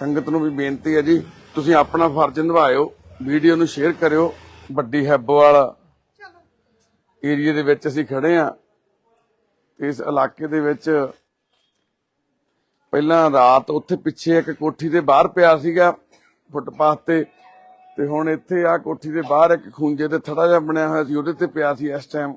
ਸੰਗਤ ਨੂੰ ਵੀ ਬੇਨਤੀ ਹੈ ਜੀ, ਤੁਸੀਂ ਆਪਣਾ ਫਰਜ਼ ਨਿਭਾਇਓ, ਵੀਡੀਓ ਨੂੰ ਸ਼ੇਅਰ ਕਰਿਓ। ਵੱਡੀ ਹੈਬੋਵਾਲ ਏਰੀਆ ਦੇ ਵਿੱਚ ਅਸੀਂ ਖੜੇ ਆ ਇਸ ਇਲਾਕੇ ਦੇ ਵਿੱਚ ਪਹਿਲਾਂ ਰਾਤ ਉੱਥੇ ਪਿੱਛੇ ਇੱਕ ਕੋਠੀ ਦੇ ਬਾਹਰ ਪਿਆ ਸੀਗਾ, ਫੁੱਟਪਾਥ ਤੇ ਤੇ ਹੁਣ ਇੱਥੇ ਆ ਕੋਠੀ ਦੇ ਬਾਹਰ ਇੱਕ ਖੂੰਜੇ ਤੇ ਥੜਾ ਜਿਹਾ ਬਣਿਆ ਹੋਇਆ ਸੀ, ਉਹਦੇ ਤੇ ਪਿਆ ਸੀ ਇਸ ਟਾਈਮ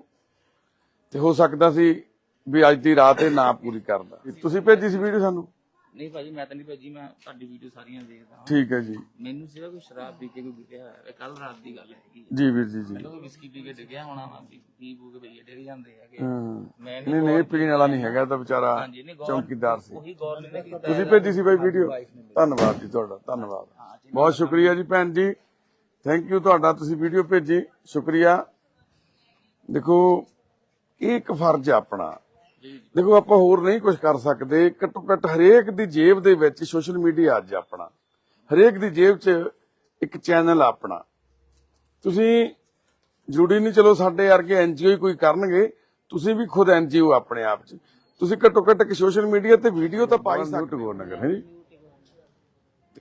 ਤੇ ਹੋ ਸਕਦਾ ਸੀ ਵੀ ਅੱਜ ਦੀ ਰਾਤ ਇਹ ਨਾ ਪੂਰੀ ਕਰਦਾ। ਤੁਸੀਂ ਭੇਜੀ ਸੀ ਵੀਡੀਓ ਸਾਨੂੰ? ਨਹੀਂ ਭਾਜੀ ਮੈਂ ਤਾਂ ਨਹੀਂ ਭਾਜੀ ਮੈਂ ਤੁਹਾਡੀ ਵੀਡੀਓ ਸਾਰੀਆਂ ਦੇਖਦਾ ਹਾਂ। ਠੀਕ ਹੈ ਜੀ। ਮੈਨੂੰ ਸਿਰਫ ਕੋਈ ਸ਼ਰਾਬ ਪੀ ਕੇ ਕੋਈ ਡਿੱਗਿਆ ਹੋਇਆ ਕੱਲ ਰਾਤ ਦੀ ਗੱਲ ਹੈਗੀ ਜੀ ਵੀਰ ਜੀ ਜੀ। ਮੈਨੂੰ ਵਿਸਕੀ ਪੀ ਕੇ ਡਿੱਗਿਆ ਹੋਣਾ ਵਾ ਪੀ ਪੂ ਕੇ ਭਈਏ ਡਿੱਗ ਜਾਂਦੇ ਹੈਗੇ। ਹਾਂ। ਮੈਂ ਨਹੀਂ ਨਹੀਂ ਪੀਣ ਵਾਲਾ ਨਹੀਂ ਹੈਗਾ ਤਾਂ ਵਿਚਾਰਾ ਚੌਕੀਦਾਰ ਸੀ। ਉਹੀ ਗੌਰ ਨੇ ਕੀਤਾ ਤੁਸੀਂ ਭੇਜੀ ਸੀ ਬਾਈ ਵੀਡੀਓ ਧੰਨਵਾਦ ਜੀ ਤੁਹਾਡਾ ਧੰਨਵਾਦ। ਬਹੁਤ ਸ਼ੁਕਰੀਆ ਜੀ ਭੈਣ ਜੀ। ਥੈਂਕ ਯੂ ਤੁਹਾਡਾ ਤੁਸੀਂ ਵੀਡੀਓ ਭੇਜੀ। ਸ਼ੁਕਰੀਆ। ਦੇਖੋ ਇਹ ਇੱਕ ਫਰਜ਼ ਆ ਆਪਣਾ। ਦੇਖੋ ਆਪਾਂ ਹੋਰ ਨਹੀਂ ਕੁਝ ਕਰ ਸਕਦੇ। ਘੱਟੋ ਘੱਟ ਹਰੇਕ ਦੀ ਜੇਬ ਦੇ ਵਿੱਚ ਸੋਸ਼ਲ ਮੀਡੀਆ ਅੱਜ ਆਪਣਾ। ਹਰੇਕ ਦੀ ਜੇਬ 'ਚ ਇੱਕ ਚੈਨਲ ਆ ਆਪਣਾ। ਤੁਸੀਂ ਜ਼ਰੂਰੀ ਨਹੀਂ ਚਲੋ ਸਾਡੇ ਵਰਗੇ ਐਨਜੀਓ ਹੀ ਕੋਈ ਕਰਨਗੇ। ਤੁਸੀਂ ਵੀ ਖੁਦ ਐਨਜੀਓ ਆਪਣੇ ਆਪ 'ਚ। ਤੁਸੀਂ ਘੱਟੋ ਘੱਟ ਕਿ ਸੋਸ਼ਲ ਮੀਡੀਆ ਤੇ ਵੀਡੀਓ ਤਾਂ ਪਾਈ ਸਕਦੇ ਹੋ। ਨਗਰ ਹੈ ਜੀ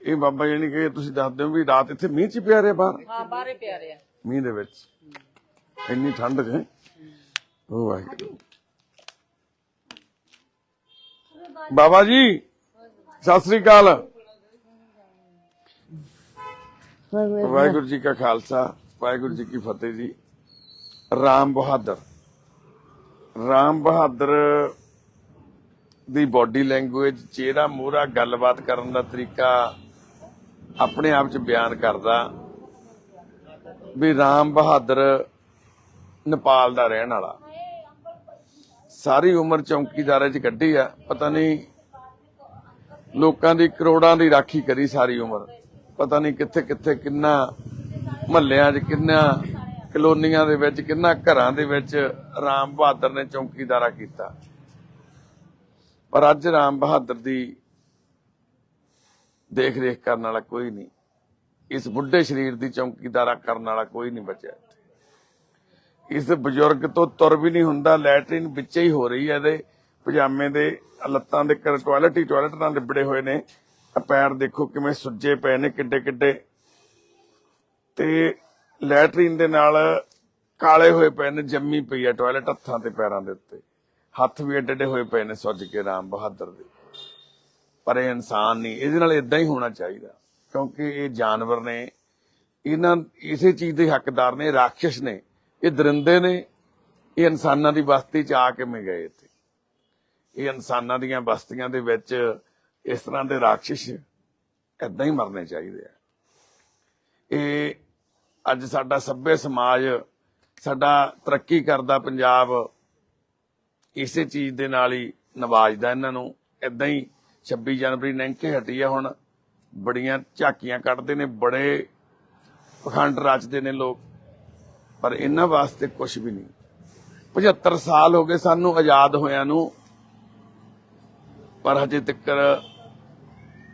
ਇਹ ਬਾਬਾ ਜੀ ਨੇ ਕਿ ਤੁਸੀਂ ਦੱਸਦੇ ਹੋ ਵੀ ਰਾਤ ਇੱਥੇ ਮੀਂਹ ਚ ਪਿਆ ਰਿਹਾ ਬਾਹਰ? ਹਾਂ ਬਾਰੇ ਪਿਆਰੇ ਆ ਮੀਂਹ ਦੇ ਵਿੱਚ। ਇੰਨੀ ਠੰਡ 'ਚ ਹੈਂ। ਉਹ ਵਾਹਿਗੁਰੂ। ਬਾਬਾ ਜੀ, ਸਤਿ ਸ੍ਰੀ ਅਕਾਲ। ਵਾਹਿਗੁਰੂ ਜੀ ਕਾ ਖਾਲਸਾ, ਵਾਹਿਗੁਰੂ ਜੀ ਕੀ ਫਤਿਹ ਜੀ। ਰਾਮ ਬਹਾਦਰ। ਰਾਮ ਬਹਾਦਰ ਦੀ ਬਾਡੀ ਲੈਂਗੁਏਜ ਚਿਹਰਾ ਮੋਹਰਾ ਗੱਲਬਾਤ ਕਰਨ ਦਾ ਤਰੀਕਾ ਆਪਣੇ ਆਪ ਚ ਬਿਆਨ ਕਰਦਾ ਵੀ ਰਾਮ ਬਹਾਦਰ ਨੇਪਾਲ ਦਾ ਰਹਿਣ ਵਾਲਾ। ਸਾਰੀ ਉਮਰ ਚੌਂਕੀਦਾਰੇ ਚ ਕੱਢੀ ਆ। ਪਤਾ ਨਹੀਂ ਲੋਕਾਂ ਦੀ ਕਰੋੜਾਂ ਦੀ ਰਾਖੀ ਕਰੀ ਸਾਰੀ ਉਮਰ। ਪਤਾ ਨਹੀਂ ਕਿੱਥੇ ਕਿੱਥੇ ਕਿੰਨਾ ਮਹੱਲਿਆਂ 'ਚ, ਕਿੰਨਾ ਕਲੋਨੀਆਂ ਦੇ ਵਿੱਚ, ਕਿੰਨਾ ਘਰਾਂ ਦੇ ਵਿੱਚ ਰਾਮ ਬਹਾਦਰ ਨੇ ਚੌਂਕੀਦਾਰਾ ਕੀਤਾ। ਪਰ ਅੱਜ ਰਾਮ ਬਹਾਦਰ ਦੀ ਦੇਖ ਰੇਖ ਕਰਨ ਵਾਲਾ ਕੋਈ ਨਹੀਂ। ਇਸ ਬੁੱਢੇ ਸਰੀਰ ਦੀ ਚੌਂਕੀਦਾਰਾ ਕਰਨ ਵਾਲਾ ਕੋਈ ਨਹੀਂ ਬਚਿਆ। ਇਸ ਬਜ਼ੁਰਗ ਤੋਂ ਤੁਰ ਵੀ ਨਹੀਂ ਹੁੰਦਾ, ਲੈਟਰਿਨ ਵਿੱਚ ਹੀ ਹੋ ਰਹੀ ਹੈ ਇਹਦੇ, ਪਜਾਮੇ ਦੇ, ਲੱਤਾਂ ਦੇ ਟਾਇਲਟ ਹੀ ਟਾਇਲਟ ਨਾਲ ਲਿਬੜੇ ਹੋਏ ਨੇ। ਪੈਰ ਦੇਖੋ ਕਿਵੇਂ ਸੁੱਜੇ ਪਏ ਨੇ, ਕਿੱਡੇ ਕਿੱਡੇ। ਤੇ ਲੈਟਰਿਨ ਦੇ ਨਾਲ ਕਾਲੇ ਹੋਏ ਪਏ ਨੇ, ਜੰਮੀ ਪਈ ਹੈ ਟਾਇਲਟ ਹੱਥਾਂ ਤੇ, ਪੈਰਾਂ ਦੇ ਉੱਤੇ। ਹੱਥ ਵੀ ਏਡੇ ਏਡੇ ਹੋਏ ਪਏ ਨੇ ਸੁੱਜ ਕੇ, ਰਾਮ ਬਹਾਦਰ ਦੇ। ਪਰ ਇਹ ਇਨਸਾਨ ਨਹੀਂ, ਇਹਦੇ ਨਾਲ ਇਦਾਂ ਹੀ ਹੋਣਾ ਚਾਹੀਦਾ, ਕਿਉਂਕਿ ਇਹ ਜਾਨਵਰ ਨੇ, ਇਹਨਾਂ, ਇਸੇ ਚੀਜ਼ ਦੇ ਹੱਕਦਾਰ ਨੇ ਰਾਖਸ਼ ਨੇ। ਇਹ ਦਰਿੰਦੇ ਨੇ, ਇਹ ਇਨਸਾਨਾਂ ਦੀ ਬਸਤੀ ਚ ਆ ਕਿਵੇਂ ਗਏ ਇੱਥੇ। ਇਹ ਇਨਸਾਨਾਂ ਦੀਆਂ ਬਸਤੀਆਂ ਦੇ ਵਿੱਚ ਇਸ ਤਰ੍ਹਾਂ ਦੇ ਰਾਖਸ਼ ਇਦਾਂ ਹੀ ਮਰਨੇ ਚਾਹੀਦੇ ਆ। ਇਹ ਅੱਜ ਸਾਡਾ ਸੱਭਿਆ ਸਮਾਜ, ਸਾਡਾ ਤਰੱਕੀ ਕਰਦਾ ਪੰਜਾਬ ਇਸੇ ਚੀਜ਼ ਦੇ ਨਾਲ ਹੀ ਨਵਾਜਦਾ ਇਹਨਾਂ ਨੂੰ। ਇਦਾਂ ਹੀ 26 ਜਨਵਰੀ ਲੰਘ ਹਟੀ ਆ ਹੁਣ, ਬੜੀਆਂ ਝਾਕੀਆਂ ਕੱਢਦੇ ਨੇ, ਬੜੇ ਪਖੰਡ ਰਚਦੇ ਨੇ ਲੋਕ। ਪਰ ਇਹਨਾਂ ਵਾਸਤੇ ਕੁਝ ਵੀ ਨਹੀਂ। 75 ਸਾਲ ਹੋ ਗਏ ਸਾਨੂੰ ਆਜ਼ਾਦ ਹੋਇਆਂ ਨੂੰ, ਪਰ ਹਜੇ ਤੱਕ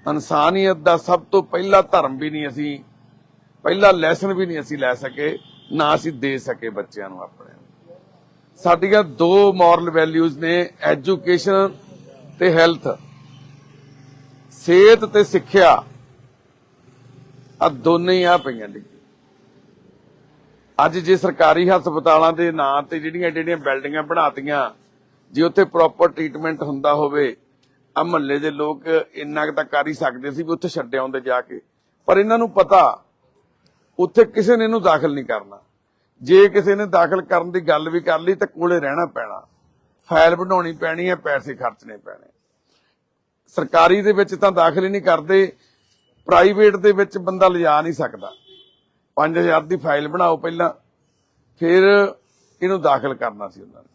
ਇਨਸਾਨੀਅਤ ਦਾ ਸਭ ਤੋਂ ਪਹਿਲਾ ਧਰਮ ਵੀ ਨਹੀਂ ਅਸੀਂ, ਪਹਿਲਾ ਲੈਸਨ ਵੀ ਨਹੀਂ ਅਸੀਂ ਲੈ ਸਕੇ, ਨਾ ਅਸੀਂ ਦੇ ਸਕੇ ਬੱਚਿਆਂ ਨੂੰ ਆਪਣੇ ਸਾਡੀਆਂ ਦੋ ਮੋਰਲ ਵੈਲਿਊਜ਼ ਨੇ ਐਜੂਕੇਸ਼ਨ ਤੇ ਹੈਲਥ ਸਿਹਤ ਤੇ ਸਿੱਖਿਆ ਆ ਦੋਨੇ ਹੀ ਆ ਪਈਆਂ ਡਿੱਗੀ ਅੱਜ ਜੇ ਸਰਕਾਰੀ ਹਸਪਤਾਲਾਂ ਦੇ ਨਾਂ ਤੇ ਜਿਹੜੀਆਂ ਜਿਹੜੀਆਂ ਬਿਲਡਿੰਗਾਂ ਬਣਾਤੀਆਂ, ਜੇ ਉੱਥੇ ਪ੍ਰੋਪਰ ਟ੍ਰੀਟਮੈਂਟ ਹੁੰਦਾ ਹੋਵੇ ਆ ਮਹੱਲੇ ਦੇ ਲੋਕ ਇੰਨਾ ਕੁ ਤਾਂ ਕਰ ਹੀ ਸਕਦੇ ਸੀ ਵੀ ਉੱਥੇ ਛੱਡ ਆਉਂਦੇ ਜਾ ਕੇ। ਪਰ ਇਹਨਾਂ ਨੂੰ ਪਤਾ, ਉੱਥੇ ਕਿਸੇ ਨੇ ਇਹਨੂੰ ਦਾਖਲ ਨਹੀਂ ਕਰਨਾ। ਜੇ ਕਿਸੇ ਨੇ ਦਾਖਲ ਕਰਨ ਦੀ ਗੱਲ ਵੀ ਕਰ ਲਈ ਤਾਂ ਕੋਲੇ ਰਹਿਣਾ ਪੈਣਾ। ਫਾਈਲ ਬਣਾਉਣੀ ਪੈਣੀ ਹੈ, ਪੈਸੇ ਖਰਚਣੇ ਪੈਣੇ। ਸਰਕਾਰੀ ਦੇ ਵਿੱਚ ਤਾਂ ਦਾਖਲ ਹੀ ਨਹੀਂ ਕਰਦੇ ਪ੍ਰਾਈਵੇਟ ਦੇ ਵਿੱਚ ਬੰਦਾ ਲਿਜਾ ਨਹੀਂ ਸਕਦਾ। 5000 ਦੀ ਫਾਈਲ ਬਣਾਓ ਪਹਿਲਾਂ, ਫਿਰ ਇਹਨੂੰ ਦਾਖਲ ਕਰਨਾ ਸੀ ਉਹਨਾਂ ਨੇ।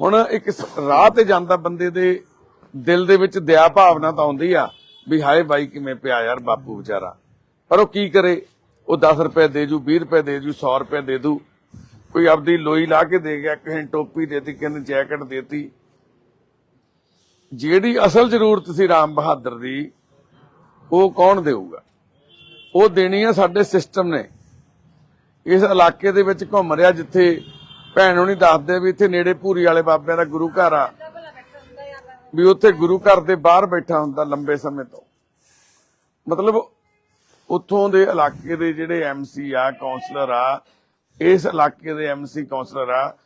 ਹੁਣ ਇੱਕ ਰਾਹ ਤੇ ਜਾਂਦਾ ਬੰਦੇ ਦੇ ਦਿਲ ਦੇ ਵਿੱਚ ਦਇਆ ਭਾਵਨਾ ਤਾਂ ਆਉਂਦੀ ਆ ਵੀ ਹਾਏ ਬਾਈ ਕਿਵੇਂ ਪਿਆ ਯਾਰ ਬਾਪੂ ਵਿਚਾਰਾ। ਪਰ ਉਹ ਕੀ ਕਰੇ? ਉਹ 10 ਰੁਪਏ ਦੇ ਜੂ 20 ਰੁਪਏ ਦੇ ਜੂ 100 ਰੁਪਏ ਦੇ ਦੂ। ਕੋਈ ਆਪਦੀ ਲੋਈ ਲਾ ਕੇ ਦੇ ਗਿਆ ਕਿਸੇ ਨੇ ਟੋਪੀ ਦੇਤੀ ਕਿਸੇ ਨੇ ਜੈਕਟ ਦੇਤੀ। ਜਿਹੜੀ ਅਸਲ ਜ਼ਰੂਰਤ ਸੀ ਰਾਮ ਬਹਾਦਰ ਦੀ, ਉਹ ਕੌਣ ਦੇਊਗਾ? ਉਹ ਦੇਣੀ ਆ ਸਾਡੇ ਸਿਸਟਮ ਨੇ। ਇਸ ਇਲਾਕੇ ਦੇ ਵਿੱਚ ਘੁੰਮ ਰਿਹਾ ਜਿੱਥੇ ਭੈਣ ਨੂੰ ਨਹੀਂ ਦੱਸਦੇ ਵੀ ਇੱਥੇ ਨੇੜੇ ਭੂਰੀ ਵਾਲੇ ਬਾਬਿਆਂ ਦਾ ਗੁਰੂ ਘਰ ਆ। ਵੀ ਉੱਥੇ ਗੁਰੂ ਘਰ ਦੇ ਬਾਹਰ ਬੈਠਾ ਹੁੰਦਾ ਲੰਬੇ ਸਮੇਂ ਤੋਂ। ਮਤਲਬ ਉੱਥੋਂ ਦੇ ਇਲਾਕੇ ਦੇ ਜਿਹੜੇ ਐਮਸੀ ਆ ਕਾਉਂਸਲਰ ਆ, ਇਸ ਇਲਾਕੇ ਦੇ ਐਮਸੀ ਕਾਉਂਸਲਰ ਆ,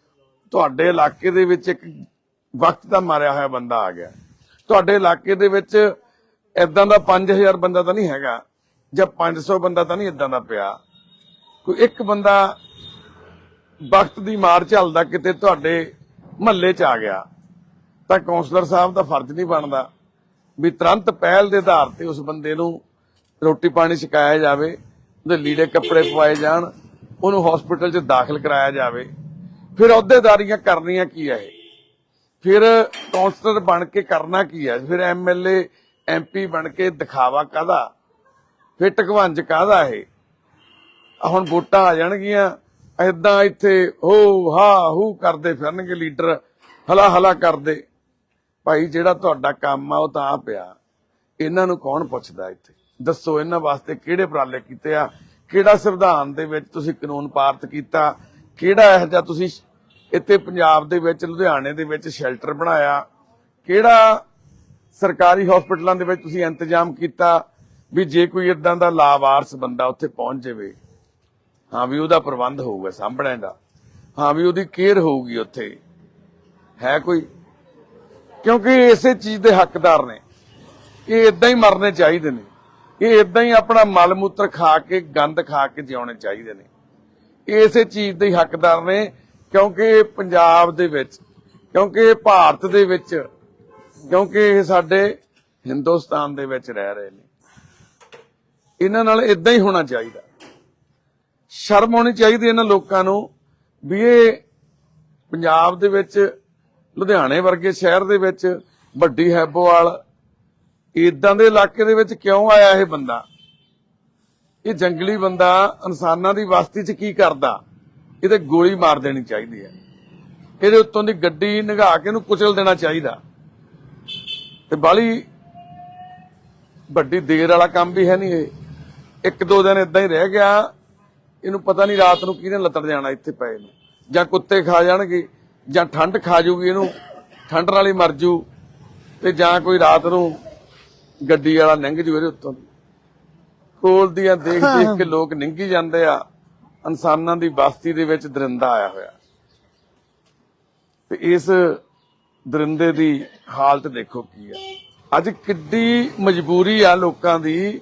ਤੁਹਾਡੇ ਇਲਾਕੇ ਦੇ ਵਿੱਚ ਇੱਕ ਵਕਤ ਦਾ ਮਾਰਿਆ ਹੋਇਆ ਬੰਦਾ ਆ ਗਿਆ। ਤੁਹਾਡੇ ਇਲਾਕੇ ਦੇ ਵਿੱਚ ਇਦਾਂ ਦਾ 5000 ਬੰਦਾ ਤਾਂ ਨਹੀਂ ਹੈਗਾ, ਜਾਂ 500 ਬੰਦਾ ਤਾਂ ਨਹੀਂ ਇਦਾਂ ਦਾ ਪਿਆ। ਕੋਈ ਇੱਕ ਬੰਦਾ ਵਕਤ ਦੀ ਮਾਰ ਚੱਲਦਾ ਕਿਤੇ ਤੁਹਾਡੇ ਮਹੱਲੇ 'ਚ ਆ ਗਿਆ, ਤਾਂ ਕਾਉਂਸਲਰ ਸਾਹਿਬ ਦਾ ਫਰਜ਼ ਨਹੀਂ ਬਣਦਾ ਵੀ ਤੁਰੰਤ ਪਹਿਲ ਦੇ ਆਧਾਰ ਤੇ ਉਸ ਬੰਦੇ ਨੂੰ ਰੋਟੀ ਪਾਣੀ ਛਕਾਇਆ ਜਾਵੇ, ਉਹਦੇ ਲੀੜੇ ਕੱਪੜੇ ਪਵਾਏ ਜਾਣ, ਉਹਨੂੰ ਹਸਪੀਟਲ 'ਚ ਦਾਖਲ ਕਰਾਇਆ ਜਾਵੇ। ਫਿਰ ਅਹੁਦੇਦਾਰੀਆਂ ਕਰਨੀਆਂ ਕੀ ਹੈ ਇਹ? ਫਿਰ ਕਾਉਂਸਲਰ ਬਣ ਕੇ ਕਰਨਾ ਕੀ ਹੈ ਫਿਰ ਐਮਐਲਏ ਐਮਪੀ ਬਣ ਕੇ ਦਿਖਾਵਾ ਕਾਦਾ ਫਿਰ ਟਕਵੰਜ ਕਾਦਾ ਇਹ? ਹੁਣ ਵੋਟਾਂ ਆ ਜਾਣਗੀਆਂ ਐਦਾਂ ਇੱਥੇ ਹੋ, ਹਾ, ਹੂ ਕਰਦੇ ਫਿਰਨਗੇ ਲੀਡਰ, ਹਲਾ ਹਲਾ ਕਰਦੇ। ਭਾਈ ਜਿਹੜਾ ਤੁਹਾਡਾ ਕੰਮ ਆ, ਉਹ ਤਾਂ ਆ ਪਿਆ। ਇਹਨਾਂ ਨੂੰ ਕੌਣ ਪੁੱਛਦਾ ਇੱਥੇ? ਦੱਸੋ ਇਹਨਾਂ ਵਾਸਤੇ ਕਿਹੜੇ ਉਪਰਾਲੇ ਕੀਤੇ ਆ? ਕਿਹੜਾ ਸੰਵਿਧਾਨ ਦੇ ਵਿੱਚ ਤੁਸੀਂ ਕਾਨੂੰਨ ਪਾਰਤ ਕੀਤਾ? ਕਿਹੜਾ ਇਹ ਜਿਹਾ ਤੁਸੀਂ ਇੱਥੇ ਪੰਜਾਬ ਦੇ ਵਿੱਚ, ਲੁਧਿਆਣੇ ਦੇ ਵਿੱਚ ਸ਼ੈਲਟਰ ਬਣਾਇਆ? ਕਿਹੜਾ ਸਰਕਾਰੀ ਹਸਪਤਾਲਾਂ ਦੇ ਵਿੱਚ ਤੁਸੀਂ ਇੰਤਜ਼ਾਮ ਕੀਤਾ ਵੀ ਜੇ ਕੋਈ ਇਦਾਂ ਦਾ ਲਾਵਾਰਸ ਬੰਦਾ ਉੱਥੇ ਪਹੁੰਚ ਜਾਵੇ? ਹਾਂ ਵੀ ਉਹਦਾ ਪ੍ਰਬੰਧ ਹੋਊਗਾ ਸਾਂਭਣੇ ਦਾ। ਹਾਂ ਵੀ ਉਹਦੀ ਕੇਅਰ ਹੋਊਗੀ ਉੱਥੇ। ਹੈ ਕੋਈ? ਕਿਉਂਕਿ ਇਸੇ ਚੀਜ਼ ਦੇ ਹੱਕਦਾਰ ਨੇ। ਇਹ ਇਦਾਂ ਹੀ ਮਰਨੇ ਚਾਹੀਦੇ ਨੇ। ਇਹ ਇਦਾਂ ਹੀ ਆਪਣਾ ਮਲ ਮੂਤਰ ਖਾ ਕੇ, ਗੰਦ ਖਾ ਕੇ ਜਿਉਣੇ ਚਾਹੀਦੇ ਨੇ। ਇਸੇ ਚੀਜ਼ ਦੇ ਹੱਕਦਾਰ ਨੇ, ਕਿਉਂਕਿ ਪੰਜਾਬ ਦੇ ਵਿੱਚ, ਕਿਉਂਕਿ ਭਾਰਤ ਦੇ ਵਿੱਚ, ਕਿਉਂਕਿ ਇਹ ਸਾਡੇ ਹਿੰਦੁਸਤਾਨ ਦੇ ਵਿੱਚ ਰਹਿ ਰਹੇ ਨੇ। ਇਹਨਾਂ ਨਾਲ ਇਦਾਂ ਹੀ ਹੋਣਾ ਚਾਹੀਦਾ। ਸ਼ਰਮ ਆਉਣੀ ਚਾਹੀਦੀ ਇਹਨਾਂ ਲੋਕਾਂ ਨੂੰ ਵੀ ਇਹ ਪੰਜਾਬ ਦੇ ਵਿੱਚ, ਲੁਧਿਆਣੇ ਵਰਗੇ ਸ਼ਹਿਰ ਦੇ ਵਿੱਚ ਵੱਡੀ ਹੈਬੋਵਾਲ ਇਦਾਂ ਦੇ ਇਲਾਕੇ ਦੇ ਵਿੱਚ ਕਿਉਂ ਆਇਆ ਇਹ ਬੰਦਾ? ਇਹ ਜੰਗਲੀ ਬੰਦਾ ਇਨਸਾਨਾਂ ਦੀ ਵਸਤੀ 'ਚ ਕੀ ਕਰਦਾ? ਇਹਦੇ ਗੋਲੀ ਮਾਰ ਦੇਣੀ ਚਾਹੀਦੀ ਹੈ। ਇਹਦੇ ਉੱਤੋਂ ਦੀ ਗੱਡੀ ਨਿਗਾਹ ਕੇ ਇਹਨੂੰ ਕੁਚਲ ਦੇਣਾ ਚਾਹੀਦਾ। ਤੇ ਬਾਲੀ ਵੱਡੀ ਦੇਰ ਵਾਲਾ ਕੰਮ ਵੀ ਹੈ ਨਹੀਂ ਇਹ। ਇੱਕ ਦੋ ਦਿਨ ਇਦਾਂ ਹੀ ਰਹਿ ਗਿਆ। ਇਹਨੂੰ ਪਤਾ ਨਹੀਂ ਰਾਤ ਨੂੰ ਕਿਹਨੇ ਲੱਤੜ ਜਾਣਾ ਇੱਥੇ ਪਏ ਨੂੰ। ਜਾਂ ਕੁੱਤੇ ਖਾ ਜਾਣਗੇ ਜਾਂ ਠੰਡ ਖਾ ਜੂਗੀ ਇਹਨੂੰ ਠੰਡ ਨਾਲ ਹੀ ਮਰ ਜੂ ਤੇ ਜਾਂ ਕੋਈ ਰਾਤ ਨੂੰ ਗੱਡੀ ਵਾਲਾ ਲੰਘ ਜੂ ਇਹਦੇ ਉੱਤੋਂ। ਕੋਲ ਦੀਆਂ ਦੇਖ ਦੇਖ ਕੇ ਲੋਕ ਨਿੰਗੀ ਜਾਂਦੇ ਆ ਇਨਸਾਨਾਂ ਦੀ ਬਸਤੀ ਦੇ ਵਿੱਚ ਦਰਿੰਦਾ ਆਇਆ ਹੋਇਆ। ਤੇ ਇਸ ਦਰਿੰਦੇ ਦੀ ਹਾਲਤ ਦੇਖੋ ਕੀ ਆ। ਅੱਜ ਕਿੱਡੀ ਮਜਬੂਰੀ ਆ ਲੋਕਾਂ ਦੀ।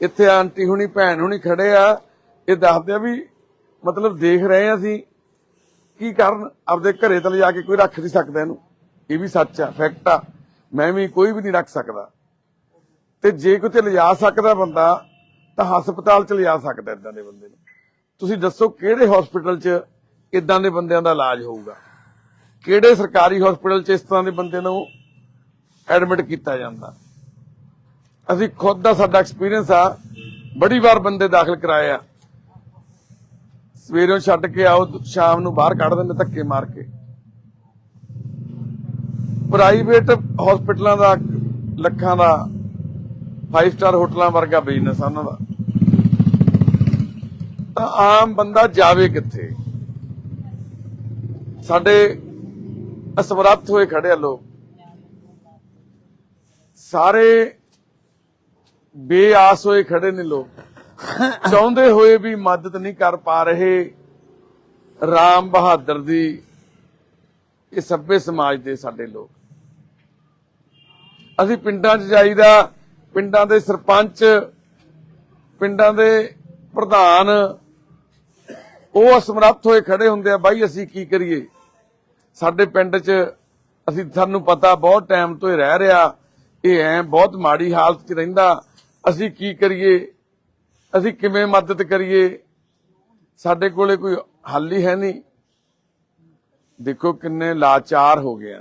ਇੱਥੇ ਆਂਟੀ ਹੁਣੀ ਭੈਣ ਹੁਣੀ ਖੜੇ ਆ ਇਹ ਦੱਸਦੇ ਆ ਵੀ ਮਤਲਬ ਦੇਖ ਰਹੇ ਆ ਅਸੀਂ ਕੀ ਕਰਨ ਆਪਦੇ ਘਰੇ ਤੇ ਲਿਜਾ ਕੇ ਕੋਈ ਰੱਖ ਨਹੀਂ ਸਕਦਾ ਇਹਨੂੰ। ਇਹ ਵੀ ਸੱਚ ਆ ਫੈਕਟ ਆ। ਮੈਂ ਵੀ ਕੋਈ ਵੀ ਨਹੀਂ ਰੱਖ ਸਕਦਾ। ਤੇ ਜੇ ਕਿਤੇ ਲਿਜਾ ਸਕਦਾ ਬੰਦਾ, ਤਾਂ ਹਸਪਤਾਲ ਚ ਲਿਜਾ ਸਕਦਾ ਇਦਾਂ ਦੇ ਬੰਦੇ ਨੂੰ। ਤੁਸੀਂ ਦੱਸੋ ਕਿਹੜੇ ਹਸਪੀਟਲ 'ਚ ਇਦਾਂ ਦੇ ਬੰਦਿਆਂ ਦਾ ਇਲਾਜ ਹੋਊਗਾ? ਕਿਹੜੇ ਸਰਕਾਰੀ ਹਸਪੀਟਲ 'ਚ ਇਸ ਤਰ੍ਹਾਂ ਦੇ ਬੰਦੇ ਨੂੰ ਐਡਮਿਟ ਕੀਤਾ ਜਾਂਦਾ? ਅਸੀਂ ਖੁਦ ਦਾ ਸਾਡਾ ਐਕਸਪੀਰੀਅੰਸ ਆ, ਬੜੀ ਵਾਰ ਬੰਦੇ ਦਾਖਲ ਕਰਾਏ ਆ। ਸਵੇਰੋਂ ਛੱਡ ਕੇ ਆਓ, ਸ਼ਾਮ ਨੂੰ ਬਾਹਰ ਕੱਢ ਦਿੰਦੇ, ਧੱਕੇ ਮਾਰ ਕੇ। ਪ੍ਰਾਈਵੇਟ ਹਸਪੀਟਲਾਂ ਦਾ, ਲੱਖਾਂ ਦਾ 5 ਸਟਾਰ ਹੋਟਲਾਂ ਵਰਗਾ ਬਿਜ਼ਨਸ ਆ ਉਹਨਾਂ ਦਾ। ਤਾਂ ਆਮ ਬੰਦਾ ਜਾਵੇ ਕਿੱਥੇ? ਸਾਡੇ ਅਸਮਰੱਥ ਹੋਏ ਖੜੇ ਆ ਲੋਕ। ਸਾਰੇ ਬੇਆਸ ਹੋਏ ਖੜੇ ਨੇ ਲੋਕ। ਚਾਹੁੰਦੇ ਹੋਏ ਵੀ ਮਦਦ ਨਹੀਂ ਕਰ ਪਾ ਰਹੇ ਰਾਮ ਬਹਾਦਰ ਦੀ ਇਹ ਸੱਭੇ ਸਮਾਜ ਦੇ ਸਾਡੇ ਲੋਕ। ਅਸੀਂ ਪਿੰਡਾਂ 'ਚ ਜਾਈਦਾ, ਪਿੰਡਾਂ ਦੇ ਸਰਪੰਚ, ਪਿੰਡਾਂ ਦੇ ਪ੍ਰਧਾਨ, ਉਹ ਅਸਮਰੱਥ ਹੋਏ ਖੜੇ ਹੁੰਦੇ ਆ, ਬਾਈ ਅਸੀਂ ਕੀ ਕਰੀਏ? ਸਾਡੇ ਪਿੰਡ 'ਚ ਅਸੀਂ ਸਾਨੂੰ ਪਤਾ ਬਹੁਤ ਟਾਈਮ ਤੋਂ ਹੀ ਰਹਿ ਰਿਹਾ, ਇਹ ਐ ਬਹੁਤ ਮਾੜੀ ਹਾਲਤ 'ਚ ਰਹਿੰਦਾ, ਅਸੀਂ ਕੀ ਕਰੀਏ? ਅਸੀਂ ਕਿਵੇਂ ਮਦਦ ਕਰੀਏ? ਸਾਡੇ ਕੋਲੇ ਕੋਈ ਹੱਲ ਹੀ ਹੈ ਨਹੀਂ। ਦੇਖੋ ਕਿੰਨੇ ਲਾਚਾਰ ਹੋ ਗਏ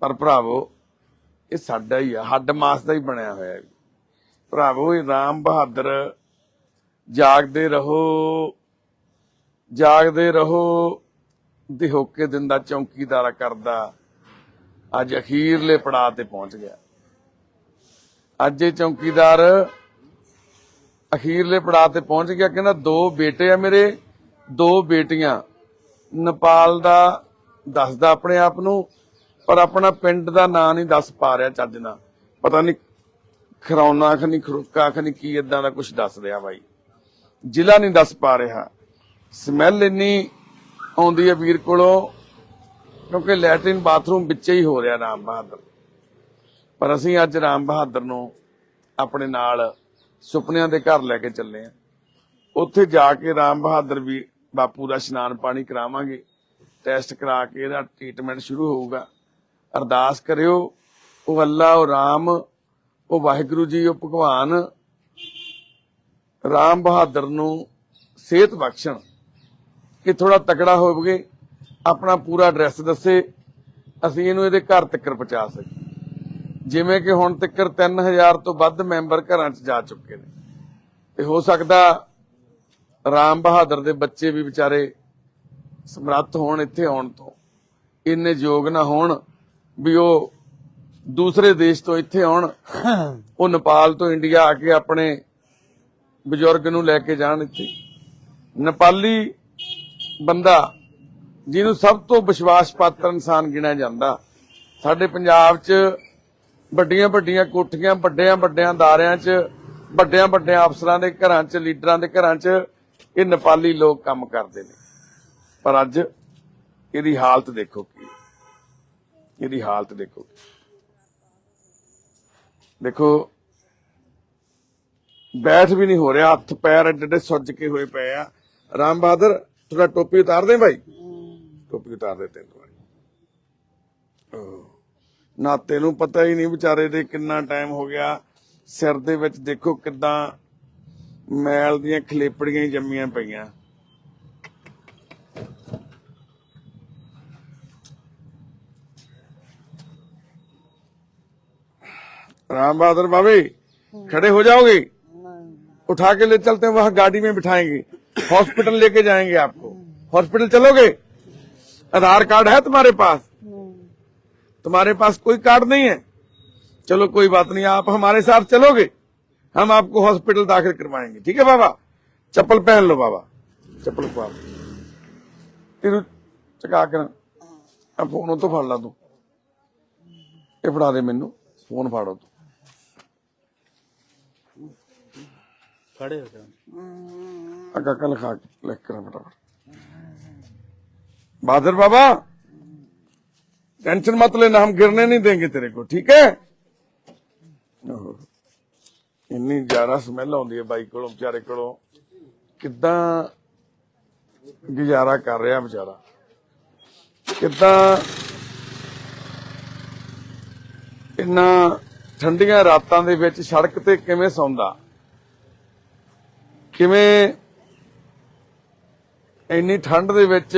ਪਰ ਭਰਾਵੋ, ਇਹ ਸਾਡਾ ਹੀ ਆ। ਹੱਡ ਮਾਸ ਦਾ ਹੀ ਬਣਿਆ ਹੋਇਆ। ਭਰਾਵੋ, ਇਹ ਰਾਮ ਬਹਾਦਰ, ਜਾਗਦੇ ਰਹੋ। ਜਾਗਦੇ ਰਹੋ। ਦੇ ਹੋਕੇ ਦਿਨ ਦਾ ਕਰਦਾ। ਅੱਜ ਅਖੀਰਲੇ ਪੜਾਅ ਤੇ ਪਹੁੰਚ ਗਿਆ। ਅੱਜ ਇਹ ਚੌਕੀਦਾਰ ਅਖੀਰਲੇ ਪੜਾਅ ਤੇ ਪਹੁੰਚ ਗਿਆ, ਕਹਿੰਦਾ ਦੋ ਬੇਟੇ ਆ ਮੇਰੇ, ਦੋ ਬੇਟੀਆਂ। ਨੇਪਾਲ ਦਾ ਦੱਸਦਾ ਆਪਣੇ ਆਪ ਨੂੰ, ਪਰ ਆਪਣਾ ਪਿੰਡ ਦਾ ਨਾਂ ਨਹੀਂ ਦੱਸ ਪਾ ਰਿਹਾ ਚੱਜ ਨਾਲ। ਪਤਾ ਨਹੀਂ ਖਰੌਣਾ ਖਨੀ ਖਰੁਕਾ ਖਨੀ ਕੀ ਇਦਾਂ ਦਾ ਕੁਝ ਦੱਸ ਰਿਹਾ ਬਾਈ। ਜ਼ਿਲ੍ਹਾ ਨਹੀਂ ਦੱਸ ਪਾ ਰਿਹਾ। ਸਮੈਲ ਇੰਨੀ ਆਉਂਦੀ ਹੈ ਵੀਰ ਕੋਲੋਂ, ਕਿਉਂਕਿ ਲੈਟਰਿਨ ਬਾਥਰੂਮ ਵਿੱਚ ਹੀ ਹੋ ਰਿਹਾ ਰਾਮ ਬਹਾਦਰ। ਪਰ ਅਸੀਂ ਅੱਜ ਰਾਮ ਬਹਾਦਰ ਨੂੰ ਆਪਣੇ ਨਾਲ ਸੁਪਨਿਆਂ ਦੇ ਘਰ ਲੈ ਕੇ ਚੱਲੇ ਆ। ਉੱਥੇ ਜਾ ਕੇ ਰਾਮ ਬਹਾਦਰ ਵੀ ਬਾਪੂ ਦਾ ਇਸ਼ਨਾਨ ਪਾਣੀ ਕਰਾਵਾਂਗੇ। ਟੈਸਟ ਕਰਾ ਕੇ ਇਹਦਾ ਟ੍ਰੀਟਮੈਂਟ ਸ਼ੁਰੂ ਹੋਊਗਾ। ਅਰਦਾਸ ਕਰਿਓ, ਉਹ ਅੱਲਾ, ਉਹ ਰਾਮ, ਉਹ ਵਾਹਿਗੁਰੂ ਜੀ, ਉਹ ਭਗਵਾਨ। ਰਾਮ ਬਹਾਦਰ ਨੂੰ ਸਿਹਤ ਬਖਸ਼ਣ ਕਿ ਥੋੜਾ ਤਕੜਾ ਹੋਵੇ ਆਪਣਾ ਪੂਰਾ ਐਡਰੈਸ ਦੱਸੇ, ਅਸੀਂ ਇਹਨੂੰ ਇਹਦੇ ਘਰ ਤੱਕ ਪਹੁੰਚਾ ਸਕੀਏ। ਜਿਵੇਂ ਕਿ ਹੁਣ ਤੱਕ 3000 ਤੋਂ ਵੱਧ ਮੈਂਬਰ ਘਰਾਂ 'ਚ ਜਾ ਚੁੱਕੇ ਨੇ। ਤੇ ਹੋ ਸਕਦਾ ਰਾਮ ਬਹਾਦਰ ਦੇ ਬੱਚੇ ਵੀ ਵਿਚਾਰੇ ਸਮਰੱਥ ਹੋਣ ਇੱਥੇ ਆਉਣ ਤੋਂ। ਇੰਨੇ ਯੋਗ ਨਾ ਹੋਣ ਵੀ ਉਹ ਦੂਸਰੇ ਦੇਸ਼ ਤੋਂ ਇੱਥੇ ਆਉਣ। ਉਹ ਨੇਪਾਲ ਤੋਂ ਇੰਡੀਆ ਆ ਕੇ ਆਪਣੇ ਬਜ਼ੁਰਗ ਨੂੰ ਲੈ ਕੇ ਜਾਣ ਇੱਥੇ। ਨੇਪਾਲੀ ਬੰਦਾ ਜਿਹਨੂੰ ਸਭ ਤੋਂ ਵਿਸ਼ਵਾਸ ਪਾਤਰ ਇਨਸਾਨ ਗਿਣਿਆ ਜਾਂਦਾ। ਸਾਡੇ ਪੰਜਾਬ 'ਚ ਵੱਡੀਆਂ ਵੱਡੀਆਂ ਕੋਠੀਆਂ ਵੱਡਿਆਂ ਵੱਡਿਆਂ ਦਾਰਿਆਂ 'ਚ ਵੱਡਿਆਂ ਵੱਡਿਆਂ ਅਫਸਰਾਂ ਦੇ ਘਰਾਂ 'ਚ ਲੀਡਰਾਂ ਦੇ ਘਰਾਂ 'ਚ ਇਹ ਨੇਪਾਲੀ ਲੋਕ ਕੰਮ ਕਰਦੇ ਨੇ। ਪਰ ਅੱਜ ਇਹਦੀ ਹਾਲਤ ਦੇਖੋ ਕੀ। ਇਹਦੀ ਹਾਲਤ ਦੇਖੋ ਦੇਖੋ ਬੈਠ ਵੀ ਨਹੀਂ ਹੋ ਰਿਹਾ ਹੱਥ ਪੈਰ ਏਡੇ ਸੁੱਜ ਕੇ ਹੋਏ ਪਏ ਆ। ਰਾਮ ਬਹਾਦਰ ਥੋੜਾ ਟੋਪੀ ਉਤਾਰ ਦੇ ਭਾਈ ਟੋਪੀ ਉਤਾਰ ਦੇ ਤੈਨੂੰ ਨਾਤੇ ਨੂੰ ਪਤਾ ਹੀ ਨਹੀਂ ਵਿਚਾਰੇ ਦੇ ਕਿੰਨਾ ਟਾਈਮ ਹੋ ਗਿਆ ਸਿਰ ਦੇ ਵਿੱਚ ਦੇਖੋ ਕਿਦਾਂ ਮੈਲ ਦੀਆਂ ਖਲੇਪੜੀਆਂ ਹੀ ਜੰਮੀਆਂ ਪਈਆਂ राम बहादुर बाबे खड़े हो जाओगे उठा के ले चलते हैं वहां गाड़ी में बिठाएंगे हॉस्पिटल लेके जाएंगे आपको हॉस्पिटल चलोगे आधार कार्ड है तुम्हारे पास तुम्हारे पास कोई कार्ड नहीं है चलो कोई बात नहीं आप हमारे साथ चलोगे हम आपको हॉस्पिटल दाखिल करवाएंगे ठीक है बाबा चप्पल पहन लो बाबा चप्पल को आप ਇਹਨੂੰ ਚਕਾ ਕੇ ਆ ਫੋਨ ਉਹ ਤੋਂ ਫੜ ਲਾ ਤੂੰ ਇਹ ਫੜਾ ਦੇ ਮੈਨੂੰ ਫੋਨ ਫਾੜੋ ਤੂੰ ਖੜੇ ਹੋ ਜਾਓ अका कल खा लिख कर फटाफट बहादुर बाबा टेंशन मत लेना हम गिरने नहीं देंगे तेरे को ठीक है ओहो। ਇੰਨੀ ਜ਼ਿਆਦਾ ਸਮੈਲ ਆਉਂਦੀ ਹੈ ਬਾਈ ਕੋਲੋਂ ਵਿਚਾਰੇ ਕੋਲੋਂ ਕਿੱਦਾਂ ਗੁਜ਼ਾਰਾ ਕਰ ਰਿਹਾ ਵਿਚਾਰਾ ਕਿੱਦਾਂ ਇੰਨਾ ਠੰਡੀਆਂ ਰਾਤਾਂ ਦੇ ਵਿੱਚ ਸੜਕ ਤੇ ਕਿਵੇਂ ਸੌਂਦਾ ਕਿਵੇਂ ਇੰਨੀ ਠੰਡ ਦੇ ਵਿੱਚ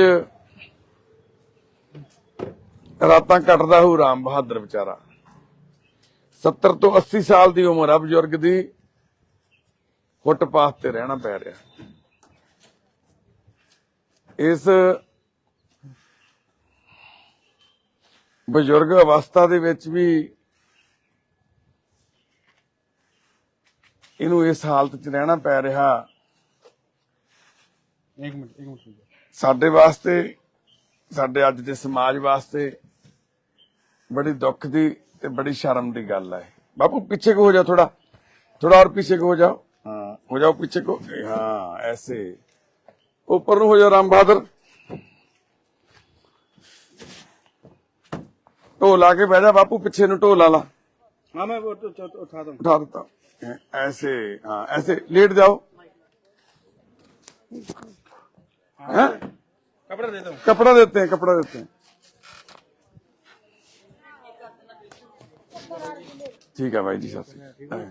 ਰਾਤਾਂ ਕੱਟਦਾ ਹੋਊ ਰਾਮ ਬਹਾਦਰ ਵਿਚਾਰਾ। 70 ਤੋਂ 80 ਸਾਲ ਦੀ ਉਮਰ ਆ ਬਜ਼ੁਰਗ ਦੀ। ਫੁੱਟਪਾਥ ਤੇ ਰਹਿਣਾ ਪੈ ਰਿਹਾ। ਇਸ ਬਜ਼ੁਰਗ ਅਵਸਥਾ ਦੇ ਵਿੱਚ ਵੀ ਇਹਨੂੰ ਇਸ ਹਾਲਤ 'ਚ ਰਹਿਣਾ ਪੈ ਰਿਹਾ। ਇੱਕ ਮਿੰਟ ਇੱਕ ਮਿੰਟ ਸਾਡੇ ਵਾਸਤੇ ਸਾਡੇ ਅੱਜ ਦੇ ਸਮਾਜ ਵਾਸਤੇ ਬੜੀ ਦੁੱਖ ਦੀ ਤੇ ਬੜੀ ਸ਼ਰਮ ਦੀ ਗੱਲ ਹੈ ਬਾਪੂ पीछे को हो जाओ थोड़ा थोड़ा और पीछे को हो जाओ हाँ हो जाओ पीछे को हाँ ऐसे ऊपर ਨੂੰ ਹੋ ਜਾਓ ਰਾਮ ਬਹਾਦਰ ਢੋਲਾ ਕੇ ਬਹਿ ਜਾ ਬਾਪੂ ਪਿੱਛੇ ਨੂੰ ਢੋਲਾ ਲਾ हाँ मैं वो तो, तो, तो उठा दूं उठा देता हूं। ऐसे हाँ ऐसे लेट जाओ हाँ? कपड़ा दे दो कपड़ा देते हैं कपड़ा देते हैं ਠੀਕ ਹੈ ਬਾਈ ਜੀ ਸਤਿ ਸ੍ਰੀ ਅਕਾਲ।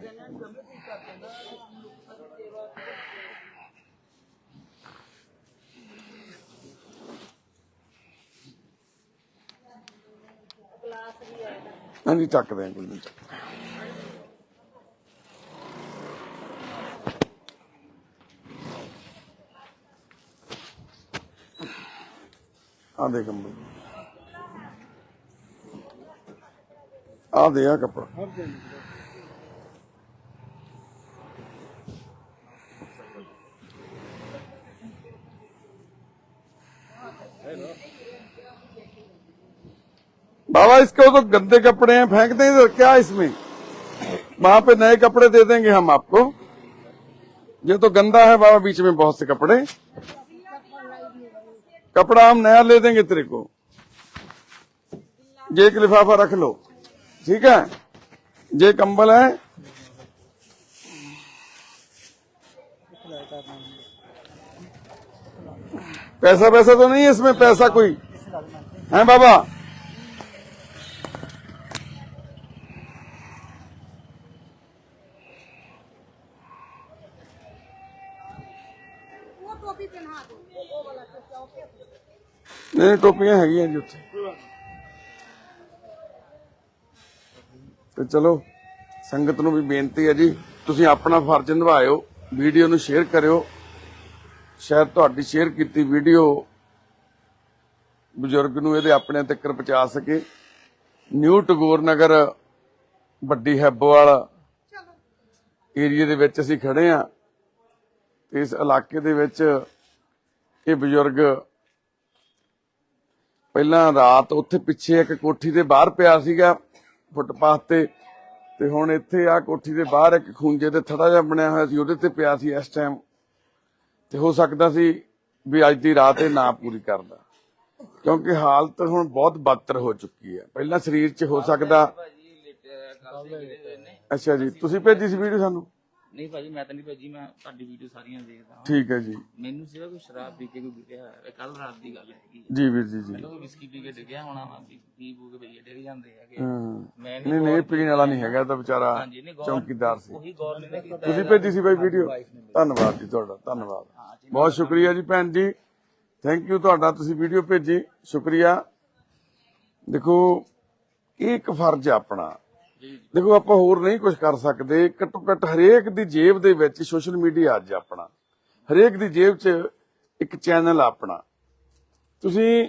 ਹਾਂਜੀ ਚੱਕਦੇ ਆ ਕੋਈ ਨਹੀਂ। ਆ ਕੰਬਲ आप देगा कपड़ा बाबा, इसको तो गंदे कपड़े हैं फेंक इधर तो क्या इसमें? वहाँ पे नए कपड़े दे देंगे हम आपको। ये तो गंदा है बाबा, बीच में बहुत से कपड़े। कपड़ा हम नया ले देंगे तेरे को। ये एक लिफाफा रख लो। ठीक है? ये कंबल है। पैसा पैसा तो नहीं है इसमें, पैसा कोई। है बाबा? वो टोपी पहना दो ਤੇ ਚਲੋ, ਸੰਗਤ ਨੂੰ ਵੀ ਬੇਨਤੀ ਹੈ ਜੀ, ਤੁਸੀਂ ਆਪਣਾ ਫਰਜ਼ ਨਿਭਾਇਓ, ਵੀਡੀਓ ਨੂੰ ਸ਼ੇਅਰ ਕਰਿਓ। ਸ਼ਾਇਦ ਤੁਹਾਡੀ ਸ਼ੇਅਰ ਕੀਤੀ ਵੀਡੀਓ ਬਜ਼ੁਰਗ ਨੂੰ ਇਹਦੇ ਆਪਣੇ ਤੱਕ ਪਹੁੰਚਾ ਸਕੇ। ਨਿਊ ਟਗੋਰ ਨਗਰ, ਵੱਡੀ ਹੈਬੋਵਾਲ ਏਰੀਏ ਦੇ ਵਿੱਚ ਅਸੀਂ ਖੜੇ ਆ ਇਸ ਇਲਾਕੇ ਦੇ ਵਿੱਚ ਇਹ ਬਜ਼ੁਰਗ ਪਹਿਲਾਂ ਰਾਤ ਉੱਥੇ ਪਿੱਛੇ ਇੱਕ ਕੋਠੀ ਦੇ ਬਾਹਰ ਪਿਆ ਸੀਗਾ। ਫੁੱਟਪਾਥ ਤੇ ਤੇ ਹੁਣ ਇੱਥੇ ਆ ਕੋਠੀ ਦੇ ਬਾਹਰ ਇੱਕ ਖੂੰਜੇ ਤੇ ਥੜਾ ਜਿਹਾ ਬਣਿਆ ਹੋਇਆ ਸੀ ਉਹਦੇ ਤੇ ਪਿਆ ਸੀ ਇਸ ਟਾਈਮ ਤੇ ਹੋ ਸਕਦਾ ਸੀ ਵੀ ਅੱਜ ਦੀ ਰਾਤ ਇਹ ਨਾ ਪੂਰੀ ਕਰਦਾ। ਕਿਉਂਕਿ ਹਾਲਤ ਹੁਣ ਬਹੁਤ ਬਦਤਰ ਹੋ ਚੁੱਕੀ ਹੈ। ਪਹਿਲਾਂ ਸਰੀਰ 'ਚ ਹੋ ਸਕਦਾ ਅੱਛਾ ਜੀ ਤੁਸੀਂ ਭੇਜੀ ਸੀ ਵੀਡੀਓ ਸਾਨੂੰ? ਨਹੀਂ ਭਾਜੀ ਮੈਂ ਤਾਂ ਨਹੀਂ ਭੇਜੀ ਮੈਂ ਤੁਹਾਡੀ ਵੀਡੀਓ ਸਾਰੀਆਂ ਦੇਖਦਾ ਹਾਂ। ਠੀਕ ਹੈ ਜੀ। ਮੈਨੂੰ ਸੀਗਾ ਕੋਈ ਸ਼ਰਾਬ ਪੀ ਕੇ ਕੋਈ ਡਿੱਗਿਆ ਹੋਇਆ ਕੱਲ ਰਾਤ ਦੀ ਗੱਲ ਹੈਗੀ ਜੀ ਵੀਰ ਜੀ ਜੀ। ਮੈਨੂੰ ਕੋਈ ਵਿਸਕੀ ਪੀ ਕੇ ਡਿੱਗਿਆ ਹੋਣਾ ਵਾ ਵੀ ਪੀ ਪੂ ਕੇ ਭਈਏ ਡਿੱਗ ਜਾਂਦੇ ਹੈਗੇ। ਹਾਂ। ਮੈਂ ਨਹੀਂ ਨਹੀਂ ਪੀਣ ਵਾਲਾ ਨਹੀਂ ਹੈਗਾ ਇਹ ਤਾਂ ਵਿਚਾਰਾ ਹਾਂਜੀ ਨਹੀਂ ਗੌਰ ਚੌਕੀਦਾਰ ਸੀ। ਉਹੀ ਗੌਰ ਨਾ ਕੀਤਾ ਤੁਸੀਂ ਭੇਜੀ ਸੀ ਬਾਈ ਵੀਡੀਓ ਧੰਨਵਾਦ ਜੀ ਤੁਹਾਡਾ ਧੰਨਵਾਦ। ਬਹੁਤ ਸ਼ੁਕਰੀਆ ਜੀ ਭੈਣ ਜੀ। ਥੈਂਕ ਯੂ ਤੁਹਾਡਾ ਤੁਸੀਂ ਵੀਡੀਓ ਭੇਜੀ। ਸ਼ੁਕਰੀਆ। ਦੇਖੋ ਇਹ ਇੱਕ ਫਰਜ਼ ਹੈ ਆਪਣਾ। ਦੇਖੋ, ਆਪਾਂ ਹੋਰ ਨਹੀਂ ਕੁਝ ਕਰ ਸਕਦੇ। ਘੱਟੋ ਘੱਟ ਹਰੇਕ ਦੀ ਜੇਬ ਦੇ ਵਿੱਚ ਸੋਸ਼ਲ ਮੀਡੀਆ ਅੱਜ ਆਪਣਾ। ਹਰੇਕ ਦੀ ਜੇਬ 'ਚ ਇੱਕ ਚੈਨਲ ਆਪਣਾ। ਤੁਸੀਂ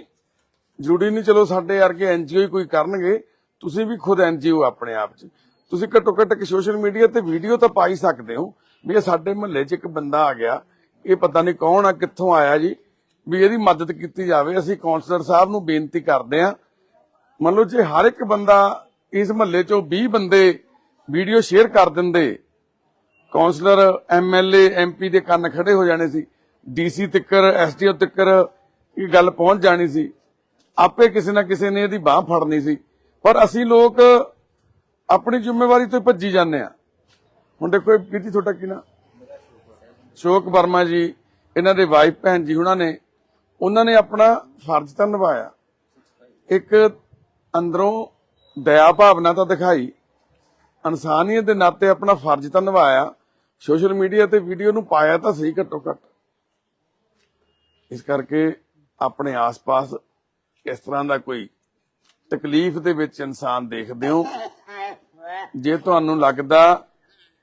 ਜ਼ਰੂਰੀ ਨਹੀਂ ਚਲੋ ਸਾਡੇ ਵਰਗੇ ਐਨਜੀਓ ਹੀ ਕੋਈ ਕਰਨਗੇ। ਤੁਸੀਂ ਵੀ ਖੁਦ ਐਨਜੀਓ ਆਪਣੇ ਆਪ 'ਚ। ਤੁਸੀਂ ਘੱਟੋ ਘੱਟ ਕਿ ਸੋਸ਼ਲ ਮੀਡੀਆ ਤੇ ਵੀਡੀਓ ਤਾਂ ਪਾਈ ਸਕਦੇ ਹੋ। ਵੀ ਇਹ ਸਾਡੇ ਮਹੱਲੇ 'ਚ ਇੱਕ ਬੰਦਾ ਆ ਗਿਆ। ਇਹ ਪਤਾ ਨਹੀਂ ਕੌਣ ਆ, ਕਿੱਥੋਂ ਆਇਆ ਜੀ। ਵੀ ਇਹਦੀ ਮਦਦ ਕੀਤੀ ਜਾਵੇ। ਅਸੀਂ ਕਾਉਂਸਲਰ ਸਾਹਿਬ ਨੂੰ ਬੇਨਤੀ ਕਰਦੇ ਆ ਮੰਨ ਲਓ ਜੇ ਹਰ ਇੱਕ ਬੰਦਾ ਇਸ ਮਹੱਲੇ 'ਚੋਂ 20 ਬੰਦੇ ਵੀਡੀਓ ਸ਼ੇਅਰ ਕਰ ਦਿੰਦੇ। ਕਾਉਂਸਲਰ ਐਮਐਲਏ ਐਮਪੀ ਦੇ ਕੰਨ ਖੜੇ ਹੋ ਜਾਣੇ ਸੀ। ਡੀਸੀ ਤਿੱਕਰ ਐਸਡੀਓ ਤਿੱਕਰ ਇਹ ਗੱਲ ਪਹੁੰਚ ਜਾਣੀ ਸੀ। ਆਪੇ ਕਿਸੇ ਨਾ ਕਿਸੇ ਨੇ ਇਹਦੀ ਬਾਹ ਫੜਨੀ ਸੀ। ਪਰ ਅਸੀਂ ਲੋਕ ਆਪਣੀ ਜ਼ਿੰਮੇਵਾਰੀ ਤੋਂ ਭੱਜੀ ਜਾਂਦੇ ਆ ਹੁਣ ਦੇਖੋ ਇਹ ਤੁਹਾਡਾ ਕੀ ਨਾ ਸ਼ੋਕ ਵਰਮਾ ਜੀ, ਇਹਨਾਂ ਦੇ ਵਾਈਫ ਭੈਣ ਜੀ ਉਹਨਾਂ ਨੇ ਉਹਨਾਂ ਨੇ ਆਪਣਾ ਫਰਜ਼ ਤਾਂ ਨਿਭਾਇਆ। ਇੱਕ ਅੰਦਰੋਂ ਦਇਆ ਭਾਵਨਾ ਤਾਂ ਦਿਖਾਈ। ਇਨਸਾਨੀਅਤ ਦੇ ਨਾਤੇ ਆਪਣਾ ਫਰਜ਼ ਤਾਂ ਨਿਭਾਇਆ। ਸੋਸ਼ਲ ਮੀਡੀਆ ਤੇ ਵੀਡੀਓ ਨੂੰ ਪਾਇਆ ਤਾਂ ਸਹੀ ਘੱਟੋ ਘੱਟ। ਇਸ ਕਰਕੇ ਆਪਣੇ ਆਸ-ਪਾਸ ਇਸ ਤਰ੍ਹਾਂ ਦਾ ਕੋਈ ਤਕਲੀਫ ਦੇ ਵਿੱਚ ਇਨਸਾਨ ਦੇਖਦੇ ਹੋ। ਜੇ ਤੁਹਾਨੂੰ ਲੱਗਦਾ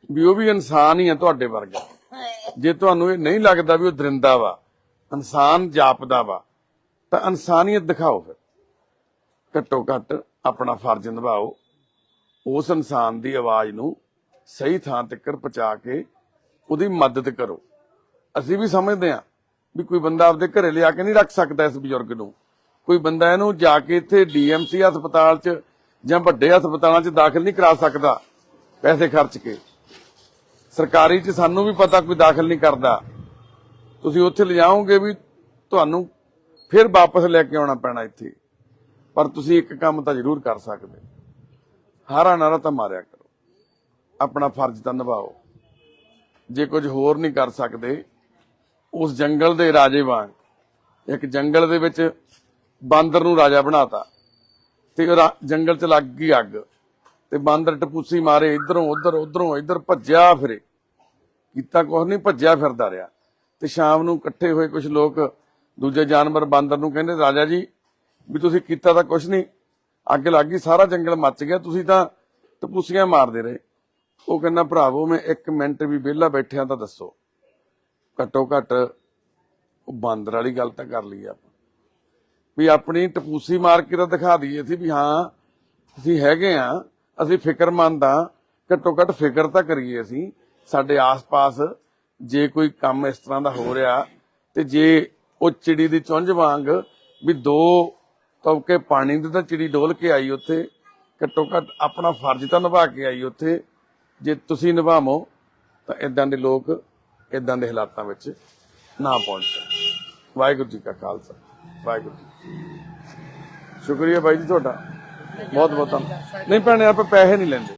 ਵੀ ਉਹ ਵੀ ਇਨਸਾਨ ਹੀ ਹੈ ਤੁਹਾਡੇ ਵਰਗਾ, ਜੇ ਤੁਹਾਨੂੰ ਇਹ ਨਹੀਂ ਲੱਗਦਾ ਵੀ ਉਹ ਦਰਿੰਦਾ ਵਾ, ਇਨਸਾਨ ਜਾਪਦਾ ਵਾ, ਤਾਂ ਇਨਸਾਨੀਅਤ ਦਿਖਾਓ ਫਿਰ। ਘੱਟੋ ਘੱਟ ਆਪਣਾ ਫਰਜ਼ ਨਿਭਾਓ, ਉਸ ਇਨਸਾਨ ਦੀ ਆਵਾਜ਼ ਨੂੰ ਸਹੀ ਥਾਂ ਤੱਕ ਪਹੁੰਚਾ ਕੇ ਉਹਦੀ ਮਦਦ ਕਰੋ। ਅਸੀਂ ਵੀ ਸਮਝਦੇ ਹਾਂ ਵੀ ਕੋਈ ਬੰਦਾ ਆਪਦੇ ਘਰੇ ਲਿਆ ਕੇ ਨਹੀਂ ਰੱਖ ਸਕਦਾ ਇਸ ਬਜ਼ੁਰਗ ਨੂੰ। ਕੋਈ ਬੰਦਾ ਇਹਨੂੰ ਜਾ ਕੇ ਇੱਥੇ ਡੀਐਮਸੀ ਹਸਪਤਾਲ 'ਚ ਜਾਂ ਵੱਡੇ ਹਸਪਤਾਲਾਂ 'ਚ ਦਾਖਲ ਨਹੀਂ ਕਰਾ ਸਕਦਾ ਪੈਸੇ ਖਰਚ ਕੇ। ਸਰਕਾਰੀ 'ਚ ਸਾਨੂੰ ਵੀ ਪਤਾ ਕੋਈ ਦਾਖਲ ਨਹੀਂ ਕਰਦਾ। ਤੁਸੀਂ ਉੱਥੇ ਲਿਜਾਓਗੇ ਵੀ ਤੁਹਾਨੂੰ ਫਿਰ ਵਾਪਸ ਲੈ ਕੇ ਆਉਣਾ ਪੈਣਾ ਇੱਥੇ। ਪਰ ਤੁਸੀਂ ਇੱਕ ਕੰਮ ਤਾਂ ਜ਼ਰੂਰ ਕਰ ਸਕਦੇ ਹਾਰਾ ਨਾਰਾ ਤਾਂ ਮਾਰਿਆ ਕਰੋ। ਆਪਣਾ ਫਰਜ਼ ਤਾਂ ਨਿਭਾਓ। ਜੇ ਕੁਝ ਹੋਰ ਨਹੀਂ ਕਰ ਸਕਦੇ, ਉਸ ਜੰਗਲ ਦੇ ਰਾਜੇ ਵਾਂਗ, ਇੱਕ ਜੰਗਲ ਦੇ ਵਿੱਚ ਬਾਂਦਰ ਨੂੰ ਰਾਜਾ ਬਣਾਤਾ, ਤੇ ਜੰਗਲ 'ਚ ਲੱਗ ਗਈ ਅੱਗ, ਤੇ ਬਾਂਦਰ ਟਪੂਸੀ ਮਾਰੇ ਇਧਰੋਂ, ਉਧਰ, ਉਧਰੋਂ, ਇਧਰ ਭੱਜਿਆ ਫਿਰੇ। ਕੀਤਾ ਕੁਛ ਨਹੀਂ, ਭੱਜਿਆ ਫਿਰਦਾ ਰਿਹਾ। ਤੇ ਸ਼ਾਮ ਨੂੰ ਇਕੱਠੇ ਹੋਏ ਕੁਝ ਲੋਕ, ਦੂਜੇ ਜਾਨਵਰ ਬਾਂਦਰ ਨੂੰ ਕਹਿੰਦੇ, ਰਾਜਾ ਜੀ ਵੀ ਤੁਸੀਂ ਕੀਤਾ ਤਾਂ ਕੁਛ ਨਹੀਂ। ਅੱਗ ਲੱਗ ਗਈ, ਸਾਰਾ ਜੰਗਲ ਮੱਚ ਗਿਆ। ਤੁਸੀਂ ਤਾਂ ਟਪੂਸੀਆਂ ਮਾਰਦੇ ਰਹੇ। ਉਹ ਕਹਿੰਦਾ, ਭਰਾਵੋ, ਮੈਂ 1 ਮਿੰਟ ਵੀ ਵਿਹਲਾ ਬੈਠਿਆ ਤਾਂ ਦੱਸੋ। ਘੱਟੋ ਘੱਟ ਉਹ ਬਾਂਦਰ ਵਾਲੀ ਗੱਲ ਤਾਂ ਕਰ ਲਈ ਆਪਾਂ। ਵੀ ਆਪਣੀ ਟਪੂਸੀ ਮਾਰ ਕੇ ਤਾਂ ਦਿਖਾ ਦਈਏ ਸੀ ਵੀ ਹਾਂ, ਅਸੀਂ ਹੈਗੇ ਆ, ਅਸੀਂ ਫਿਕਰਮੰਦ ਆ। ਘੱਟੋ ਘੱਟ ਫਿਕਰ ਤਾਂ ਕਰੀਏ ਅਸੀਂ। ਸਾਡੇ ਆਸ-ਪਾਸ ਜੇ ਕੋਈ ਕੰਮ ਇਸ ਤਰ੍ਹਾਂ ਦਾ ਹੋ ਰਿਹਾ ਤੇ ਜੇ ਉਹ ਚਿੜੀ ਦੀ ਚੁੰਝ ਵਾਂਗ ਵੀ ਦੋ ਤਵਕੇ ਪਾਣੀ ਦੀ ਤਾਂ ਚਿੜੀ ਡੋਲ ਕੇ ਆਈ ਉੱਥੇ, ਘੱਟੋ ਘੱਟ ਆਪਣਾ ਫਰਜ਼ ਤਾਂ ਨਿਭਾ ਕੇ ਆਈ ਉੱਥੇ। ਜੇ ਤੁਸੀਂ ਨਿਭਾਵੋ, ਤਾਂ ਇਦਾਂ ਦੇ ਲੋਕ ਇਦਾਂ ਦੇ ਹਾਲਾਤਾਂ ਵਿੱਚ ਨਾ ਪਹੁੰਚਣ ਵਾਹਿਗੁਰੂ ਜੀ ਕਾ ਖਾਲਸਾ, ਵਾਹਿਗੁਰੂ ਜੀ ਸ਼ੁਕਰੀਆ ਬਾਈ ਜੀ ਤੁਹਾਡਾ। ਬਹੁਤ ਬਹੁਤ ਧੰਨਵਾਦ। ਨਹੀਂ ਭੈਣੇ, ਆਪਾਂ ਪੈਸੇ ਨਹੀਂ ਲੈਂਦੇ।